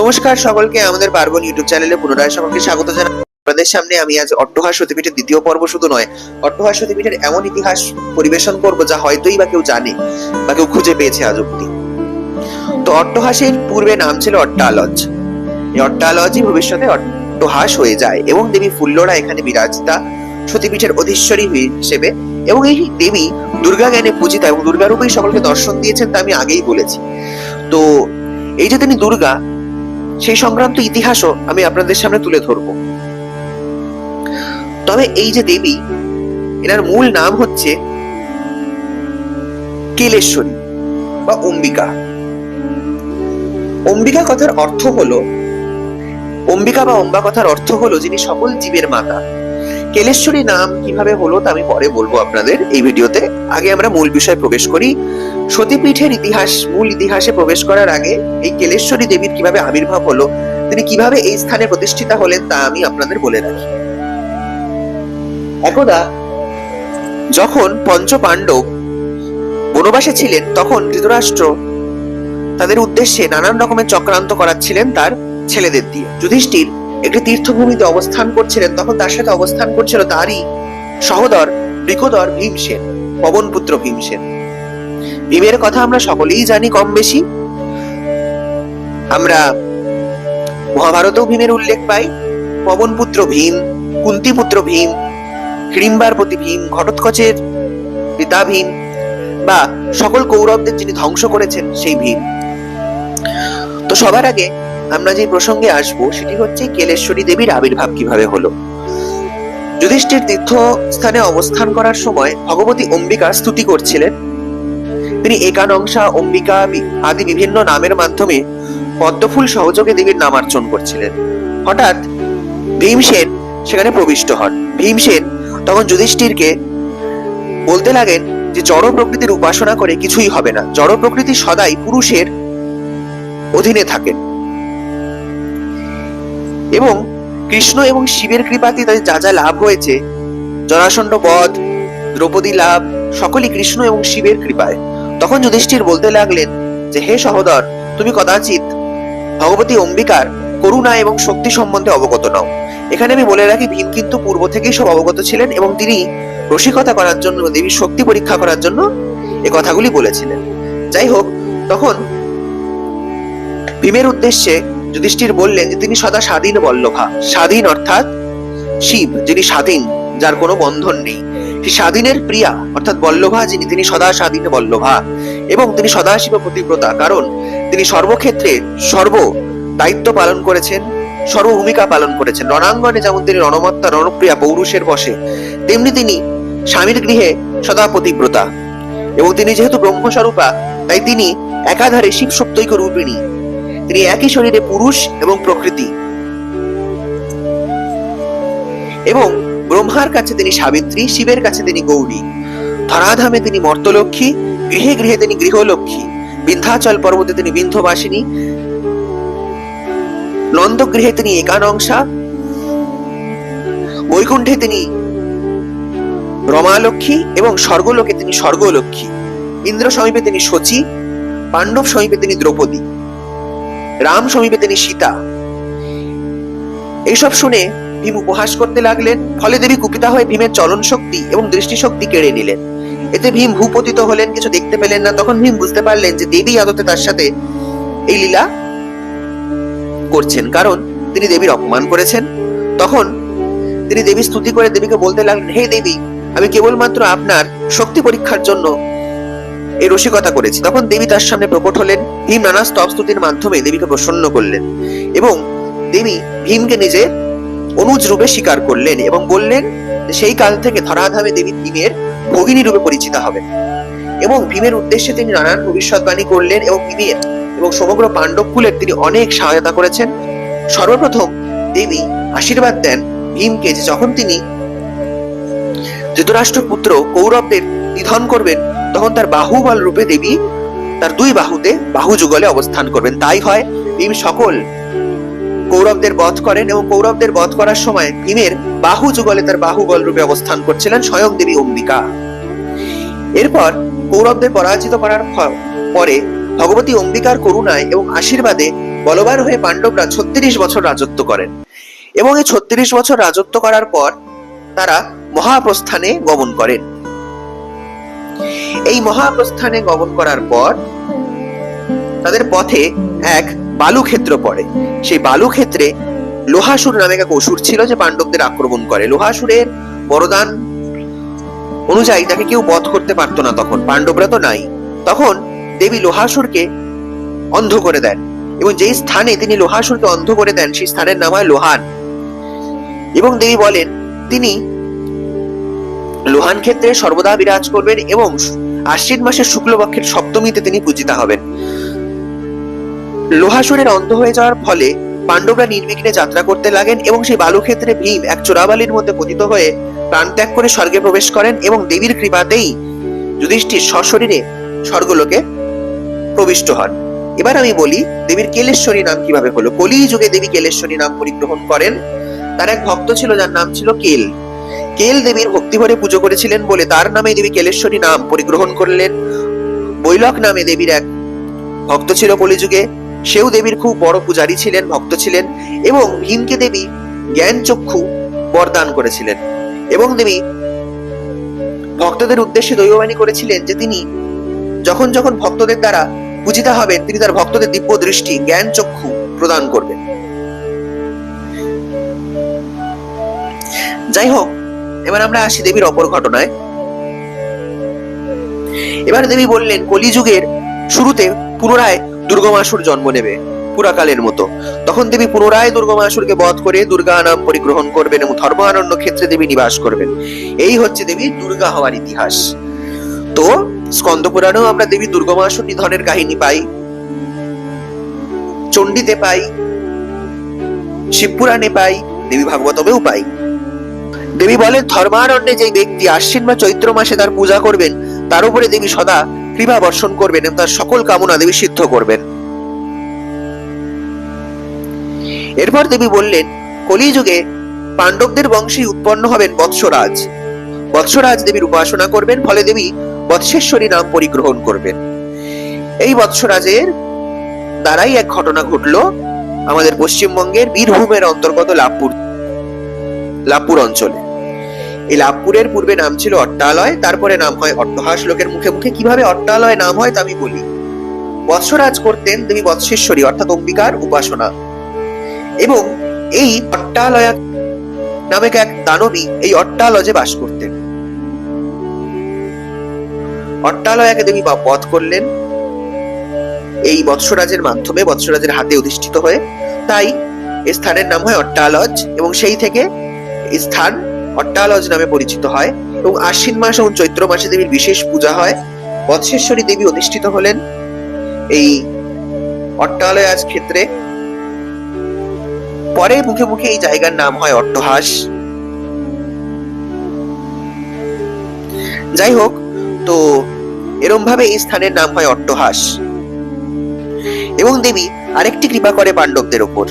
নমস্কার সকলকে, আমাদের পার্বণ ইউটিউব চ্যানেলে পুনরায় সকলকে স্বাগত জানাই। আপনাদের সামনে আমি আজ অট্টহাস সতীপীঠের দ্বিতীয় পর্ব শুধু নয়, অট্টহাস সতীপীঠের এমন ইতিহাস পরিবেশন করব যা হয়তোই বা কেউ জানে বা কেউ খুঁজে পেয়েছে আজ অব্দি তো অট্টহাসের পূর্বে নাম ছিল অট্টালজ। এই অট্টালজই ভবিষ্যতে অট্টহাস হয়ে যায় এবং দেবী ফুল্লরা এখানে বিরাজিতা সতীপীঠের অধীশ্বরী হিসেবে এবং এই দেবী দুর্গা জ্ঞানে পূজিতা এবং দুর্গারূপেই সকলকে দর্শন দিয়েছেন তা আমি আগেই বলেছি। তো এই যে তিনি দুর্গা সেই সংক্রান্ত ইতিহাসও আমি আপনাদের সামনে তুলে ধরব। তবে এই যে দেবী, এনার মূল নাম হচ্ছে কেলেশ্বরী বা অম্বিকা। অম্বিকা কথার অর্থ হলো, অম্বিকা বা অম্বা কথার অর্থ হলো যিনি সকল জীবের মাতা। কেলেশ্বরী নাম কীভাবে হলো তা আমি পরে বলব আপনাদের এই ভিডিওতে। আগে আমরা মূল বিষয়ে প্রবেশ করি। সতীপীঠের ইতিহাস, মূল ইতিহাসে প্রবেশ করার আগে এই কেলেশ্বরী দেবীর কীভাবে আবির্ভাব হলো, তিনি কীভাবে এই স্থানে প্রতিষ্ঠিতা হলেন, তা আমি আপনাদের বলে রাখি। একদা, যখন পঞ্চ পাণ্ডব বনবাসে ছিলেন, তখন ধৃতরাষ্ট্র তাদের উদ্দেশ্যে নানান রকমের চক্রান্ত করাচ্ছিলেন তার ছেলেদের দিয়ে। যুধিষ্ঠির একটি তীর্থভূমিতে অবস্থান করছিলেন, তখন তার সাথে অবস্থান করছিল তারই সহদর বৃকদর ভীমসেন, পবনপুত্র ভীমসেন। ভীমের কথা আমরা সকলেই জানি কম বেশি। আমরা মহাভারতেও ভীমের উল্লেখ পাই। পবনপুত্র ভীম কুন্তিপুত্র ভীম, হিড়িম্বার প্রতি ভীম, ঘটোৎকচের পিতা ভীম, বা সকল কৌরবদের যিনি ধ্বংস করেছেন সেই ভীম। তো সবার আগে আমরা যে প্রসঙ্গে আসব, সেটি হচ্ছে কেলেশ্বরী দেবীর আবির্ভাব কীভাবে হলো। যুধিষ্ঠির তীর্থ স্থানে অবস্থান করার সময় ভগবতী অম্বিকা স্তুতি করছিলেন। তিনি একানংসা, অম্বিকা আদি বিভিন্ন নামের মাধ্যমে পদ্মফুল সহযোগে দেবীর নামার্চন করছিলেন। হঠাৎ ভীমসেন সেখানে প্রবিষ্ট হন। ভীমসেন তখন যুধিষ্ঠিরকে বলতে লাগেন যে, জড় প্রকৃতির উপাসনা করে কিছুই হবে না। জড় প্রকৃতি সদাই পুরুষের অধীনে থাকেন এবং কৃষ্ণ এবং শিবের কৃপাতে তাদের যা যা লাভ হয়েছে জরাসণ্ড বধ, দ্রৌপদী লাভ, সকলই কৃষ্ণ এবং শিবের কৃপায়। তখন যুধিষ্ঠির বলতে লাগলেন যে, হে সহোদর, তুমি কদাচিৎ ভগবতী অম্বিকার করুণা এবং শক্তি সম্বন্ধে অবগত নও। এখানে আমি বলে রাখি, ভীম কিন্তু পূর্ব থেকেই সব অবগত ছিলেন এবং তিনি রসিকতা করার জন্য দেবীর শক্তি পরীক্ষা করার জন্য এ কথাগুলি বলেছিলেন। যাই হোক, তখন ভীমের উদ্দেশ্যে যুধিষ্ঠির বললেন যে, তিনি সদা স্বাধীন বল্লভা। স্বাধীন অর্থাৎ শিব, যিনি স্বাধীন, যার কোনো বন্ধন নেই। স্বাধীনের প্রিয়া, অর্থাৎ বল্লভা, যিনি তিনি সদা স্বাধীন বল্লভা। এবং তিনি সদাশিব প্রতিব্রতা, কারণ তিনি সর্বক্ষেত্রে সর্ব দায়িত্ব পালন করেছেন, সর্ব ভূমিকা পালন করেছেন। রণাঙ্গনে যেমন তিনি রণমত্তা রণপ্রিয়া পৌরুষের বসে তেমনি তিনি স্বামীর গৃহে সদা প্রতিব্রতা। এবং তিনি যেহেতু ব্রহ্মস্বরূপা, তাই তিনি একাধারে শিব সপ্তৈক রূপিণী। তিনি একই শরীরে পুরুষ এবং প্রকৃতি। এবং ব্রহ্মার কাছে তিনি সাবিত্রী, শিবের কাছে তিনি গৌরী। ধরাধামে তিনি মর্তলক্ষ্মী, গৃহে গৃহে তিনি গৃহলক্ষ্মী। বিন্ধ্যাচল পর্বতে তিনি বিন্ধ্যবাসিনী। নন্দগৃহে তিনি একানংসা বৈকুণ্ঠে তিনি রমালক্ষ্মী এবং স্বর্গলোকে তিনি স্বর্গলক্ষ্মী। ইন্দ্র সমীপে তিনি শচী, পাণ্ডব সমীপে তিনি দ্রৌপদী। রাম সমীপে তিনি সীতা। এইসব শুনে ভীম উপহাস করতে লাগলেন, ফলে দেবী কুপিতা হয়ে ভীমের চলন শক্তি এবং দৃষ্টিশক্তি কেড়ে নিলেন। এতে ভীম ভূপতিত হলেন, কিছু দেখতে পেলেন না। তখন ভীম বুঝতে পারলেন যে দেবী আদতে তার সাথে এই লীলা করছেন। কারণ তিনি দেবীর অপমান করেছেন। তখন তিনি দেবী স্তুতি করে দেবীকে বলতে লাগলেন, হে দেবী, আমি কেবলমাত্র আপনার শক্তি পরীক্ষার জন্য এই রসিকতা করেছি। তখন দেবী তার সামনে প্রকট হলেন। ভীম নানা স্তব স্তুতির মাধ্যমে দেবীকে প্রসন্ন করলেন এবং দেবী ভীমকে নিজের অনুজ রূপে স্বীকার করলেন এবং বললেন, সেই কাল থেকে ধরাধামে দেবী ভীমের ভগিনী রূপে পরিচিতা হবেন এবং ভীমের উদ্দেশ্যে তিনি নানান ভবিষ্যৎবাণী করলেন এবং ভীমের এবং সমগ্র পাণ্ডব কুলের তিনি অনেক সহায়তা করেছেন। সর্বপ্রথম দেবী আশীর্বাদ দেন ভীমকে যে যখন তিনি ধৃতরাষ্ট্র পুত্র কৌরবদের নিধন করবেন, তখন তার বাহুবল রূপে দেবী তার দুই বাহুতে বাহু যুগলে অবস্থান করবেন। তাই হয় ভীম সকল কৌরবদের বধ করেন এবং কৌরবদের বধ করার সময় ভীমের বাহু যুগলে তার বাহুবল রূপে অবস্থান করছিলেন স্বয়ং দেবী অম্বিকা। এরপর কৌরবদের পরাজিত করার পরে ভগবতী অম্বিকার করুণায় এবং আশীর্বাদে বলবান হয়ে পাণ্ডবরা ছত্রিশ বছর রাজত্ব করেন এবং এই ছত্রিশ বছর রাজত্ব করার পর তারা মহাপ্রস্থানে গমন করেন। এই মহাপ্রস্থানে গমন করার পর তাদের পথে এক বালুক্ষেত্র পড়ে। সেই বালুক্ষেত্রে লোহাসুর নামে এক অসুর ছিল যে পাণ্ডবদের আক্রমণ করে। লোহাসুরের বরদান অনুযায়ী তাকে কেউ বধ করতে পারতো না তখন। পাণ্ডবরা তো নাই। তখন দেবী লোহাসুরকে অন্ধ করে দেন এবং যেই স্থানে তিনি লোহাসুরকে অন্ধ করে দেন, সেই স্থানের নাম হয় লোহান। এবং দেবী বলেন, তিনি লোহান ক্ষেত্রে সর্বদা বিরাজ করবেন এবং আশ্বিন মাসের শুক্লপক্ষের সপ্তমীতে তিনি পূজিতা হবেন। লোহাসুরের অন্ধ হয়ে যাওয়ার ফলে পাণ্ডবরা নির্বিঘ্নে যাত্রা করতে লাগেন এবং সেই বালুক্ষেত্রে ভীম এক চোরাবালির মধ্যে পতিত হয়ে প্রাণ ত্যাগ করে স্বর্গে প্রবেশ করেন এবং দেবীর কৃপাতেই যুধিষ্ঠির সশরীরে স্বর্গলোকে প্রবিষ্ট হন। এবার আমি বলি, দেবীর কেলেশ্বরী নাম কীভাবে হলো? কলি যুগে দেবী কেলেশ্বরী নাম পরিগ্রহণ করেন। তার এক ভক্ত ছিল, যার নাম ছিল কেল। কেল দেবীর ভক্তি ভরে পুজো করেছিলেন বলে তার নামে দেবী কেলেশ্বরী নাম পরিগ্রহণ করলেন। বৈলক নামে দেবীর এক ভক্ত ছিল কলিযুগে। সেও দেবীর খুব বড় পূজারী ছিলেন, ভক্ত ছিলেন এবং ভীমকে দেবী জ্ঞান চক্ষু বরদান করেছিলেন এবং দেবী ভক্তদের উদ্দেশ্যে দৈববাণী করেছিলেন যে তিনি যখন যখন ভক্তদের দ্বারা পূজিতা হবেন, তিনি তার ভক্তদের দিব্য দৃষ্টি জ্ঞান চক্ষু প্রদান করবেন। যাই হোক, এবার আমরা আসি দেবীর অপর ঘটনায়। এবার দেবী বললেন, কলিযুগের শুরুতে পুনরায় দুর্গমাসুর জন্ম নেবে, পুরাকালের মতো। তখন দেবী পুনরায় দুর্গমাসুরকে বধ করে দুর্গা নাম পরিগ্রহণ করবেন এবং ধর্মারণ্য ক্ষেত্রে দেবী নিবাস করবেন। এই হচ্ছে দেবী দুর্গা হওয়ার ইতিহাস। তো, স্কন্দ পুরাণেও আমরা দেবী দুর্গমাসুর নিধনের কাহিনী পাই, চণ্ডীতে পাই, শিবপুরাণে পাই, দেবী ভাগবতমেও পাই। দেবী বলেন ধর্মারণ্যে যে ব্যক্তি আশ্বিন বা চৈত্র মাসে তার পূজা করবেন, তার উপরে দেবী সদা কৃপা বর্ষণ করবেন এবং তার সকল কামনা দেবী সিদ্ধ করবেন। এরপর দেবী বললেন, কলিযুগে পাণ্ডবদের বংশে উৎপন্ন হবেন বৎসরাজ। বৎসরাজ দেবীর উপাসনা করবেন, ফলে দেবী বৎসেশ্বরী নাম পরিগ্রহণ করবেন। এই বৎসরাজের দ্বারাই এক ঘটনা ঘটলো, আমাদের পশ্চিমবঙ্গের বীরভূমের অন্তর্গত লাভপুর লাভপুর অঞ্চলে। এই লাভপুরের পূর্বে নাম ছিল অট্টালয়, তারপরে নাম হয় অট্টহাস লোকের মুখে মুখে। কীভাবে অট্টালয় নাম হয় তা আমি বলি। বৎসরাজ করতেন দেবী বৎসেশ্বরী, অর্থাৎ অম্বিকার উপাসনা। এবং এই অট্টালয়া নামক এক দানবী এই অট্টালজে বাস করতেন। অট্টালয়াকে দেবী বা বধ করলেন। এই বৎসরাজের মাধ্যমে বৎসরাজের হাতে অধিষ্ঠিত হয়ে, তাই স্থানের নাম হয় অট্টালজ এবং সেই থেকে স্থান অট্টালজ নামে পরিচিত হয় এবং আশ্বিন মাস এবং চৈত্র মাসে দেবীর বিশেষ পূজা হয়। বৎসেশ্বরী দেবী অধিষ্ঠিত হলেন। এই অট্টালয়াজ ক্ষেত্রে পরে মুখে মুখে এই জায়গার নাম হয় অট্টহাস। যাই হোক, তো এরম ভাবে এই স্থানের নাম হয় অট্টহাস। এবং দেবী আরেকটি কৃপা করে পাণ্ডবদের ওপর।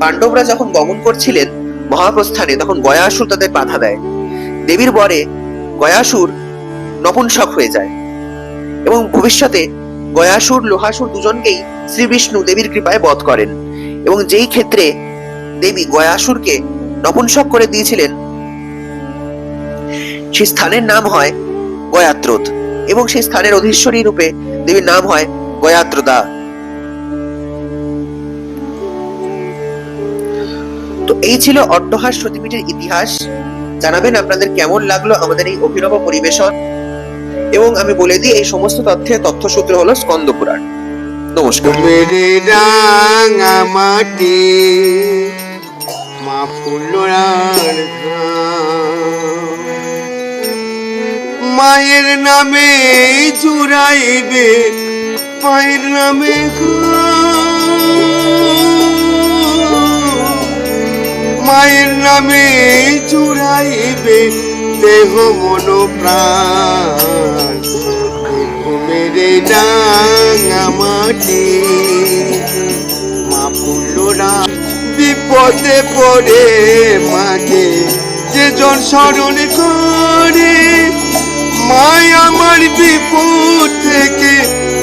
পাণ্ডবরা যখন গমন করছিলেন মহাপ্রস্থানে তখন গয়াসুর তাদের বাধা দেয়। দেবীর বরে গয়াসুর নপুংসক হয়ে যায় এবং ভবিষ্যতে গয়াসুর, লোহাসুর দুজনকেই শ্রীবিষ্ণু দেবীর কৃপায় বধ করেন এবং যেই ক্ষেত্রে দেবী গয়াসুরকে নপুংসক করে দিয়েছিলেন সেই স্থানের নাম হয় গয়াত্রোত এবং সেই স্থানের অধীশ্বরী রূপে দেবীর নাম হয় গয়াত্রদা। এই ছিল অট্টহাস সতীপীঠের ইতিহাস। জানাবেন আপনাদের কেমন লাগল আমাদের এই অভিনব পরিবেশন। এবং আমি বলে দিই, এই সমস্ত তথ্যের তথ্যসূত্র হলো স্কন্দ পুরাণ নমস্কার মায়ের নামে জুড়াইবে পায়ের নামে ঘাম। মায়ের নামে জুড়াইবে দেহ মন প্রাণ মাটি, মা বিপদে পড়ে মাকে যে জন স্মরণ করে, মায় আমার বিপদ থেকে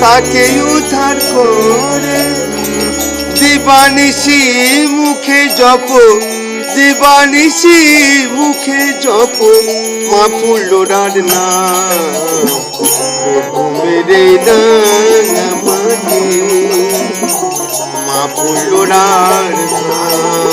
তাকে উদ্ধার করে। দিবানিশি মুখে জপ দিবানিশি মুখে জপ মা ফুল নাম না মেরে মাঝে মা ফুল্লোরার নাম